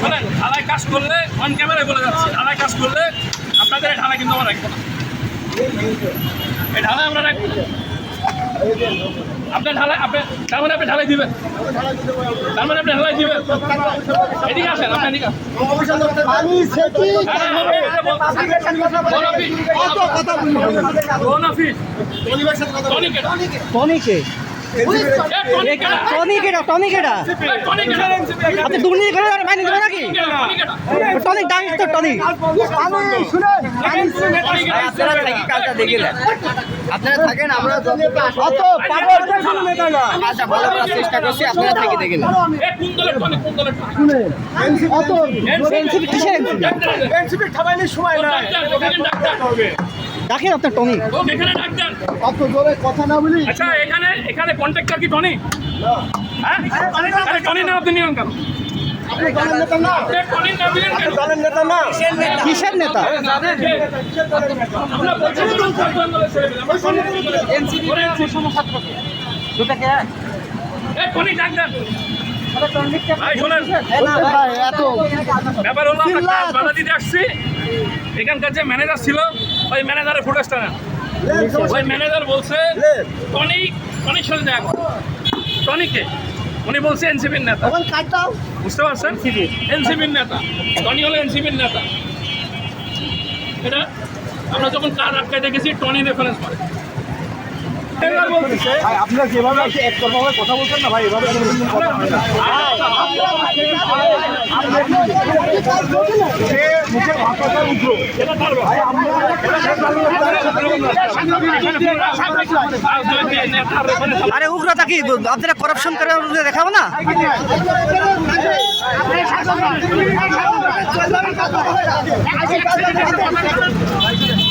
শোনেন ঢালাই কাজ করলে অন ক্যামেরায় বলে যাচ্ছে। ঢালাই কাজ করলে আপনাদের ঢালাই কিন্তু আমরা রাখব না। এই ঢালাই আমরা রাখব ঢালাই আপনি তার মানে আপনি ঢালাই দিবেন। তার মানে আপনি ঢালাই দিবেন। এদিকে আসেন আপনি এদিকে আসেন। হ্যাঁ, এটা। টনিকে এ, টনিকেটা। টনিকেটা টনিকেটা এ, টনিকেটা। আপনি দুর্নীতি করে আর মাইনে দেবেন নাকি? টনিক দাম তো টনিক আপনারা থাকি কাজটা দেখিলেন আপনারা থাকেন আমরা অত পাগল কাজটা ভালো করার চেষ্টা করছি আপনারা থাকি দেখিলেন টনিক, টনিক? অত কিসের? NCP doctor. দেখেন আপনার টনিক ও এখানে ডাক্তার। অত জোরে কথা না বলি। আচ্ছা এখানে এখানে কন্ট্রাক্টর কি টনি? হ্যাঁ? আরে টনি না। আপনি নিয়ম কেন? আপনি? কিসের নেতা? টনি এখানকার যে ম্যানেজার ছিল ওই ম্যানেজারের ফুটেজটা নেন ওই ম্যানেজার বলছে টনিক টনিক সাথে দেখা করো। টনিকে উনি বলছে এনসিপির নেতা। তখন বুঝতে পারছেন? এনসিপির নেতা। টনি হলো এনসিপির নেতা। এটা আমরা যখন কাজ আটকায় দেখেছি টনি রেফারেন্স করে। আপনারা যেভাবে একতরফাভাবে কথা বলছেন না ভাই এভাবে সে ভাষাটা উঠল আরে উগ্রতা কি? আপনারা করাপশন করে দেখাবো না?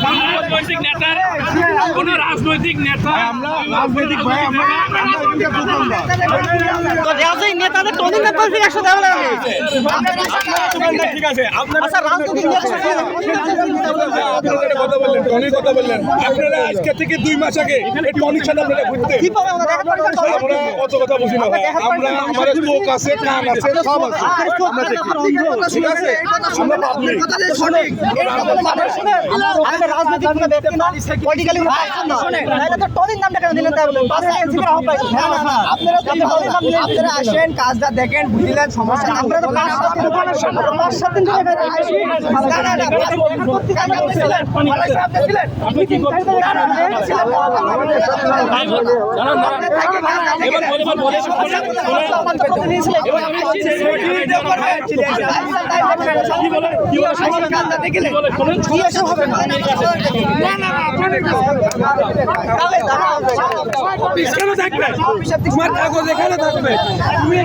রাজনৈতিক নেতার কোন রাজনৈতিক নেতা আমরা রাজনৈতিক ভাই আমরা আমরা একটা দোকানদার তো রাজনৈতিক নেতাদের টনিক না কনফিগ একশো দেওয়া লাগে। ঠিক আছে আপনারা আচ্ছা রাজনৈতিক নেতা আপনারা একটা কথা বললেন টনির কথা বললেন। আপনারা আজকে থেকে দুই মাস আগে টনির সাথে আপনারা ঘুরতে। কি আমরা অত কথা বুঝি না আমরা আমাদের চোখ আছে কান আছে সব আছে। আমরা ঠিক আছে? আমরা পাবলিক আমাদের রাজনৈতিক কোনো ব্যক্তি না পলিটিক্যালি কোনো পার্সন না তাহলে তো টনিক নামটা কেন দিলেন তাই বলেন পাঁচ এনসিপির আহ্বায়ক না না না আপনারা তো টনিক নাম দিলেন আপনারা আসেন কাজটা দেখেন বুঝলেন সমস্যা আমরা তো পাঁচ সাত দিন ধরে পাঁচ সাত দিন ধরে এখানে না, না, না, আপনি ছিলেন? আপনি কি করতে না, না, না, আপনি ছিলেন? তাই বল। দাঁড়ান, দাঁড়ান। এবার বলে, বলে, শোনেন, শোনেন। আমার তো কথা নিয়েছিলেন। এবার আমি চিনি, কি বলে? কি বলে? শোনেন, কি বলে? শোনেন। কি এসব হবে না? কেন থাকবে? তোমার কাগজ এখানে থাকবে তুমি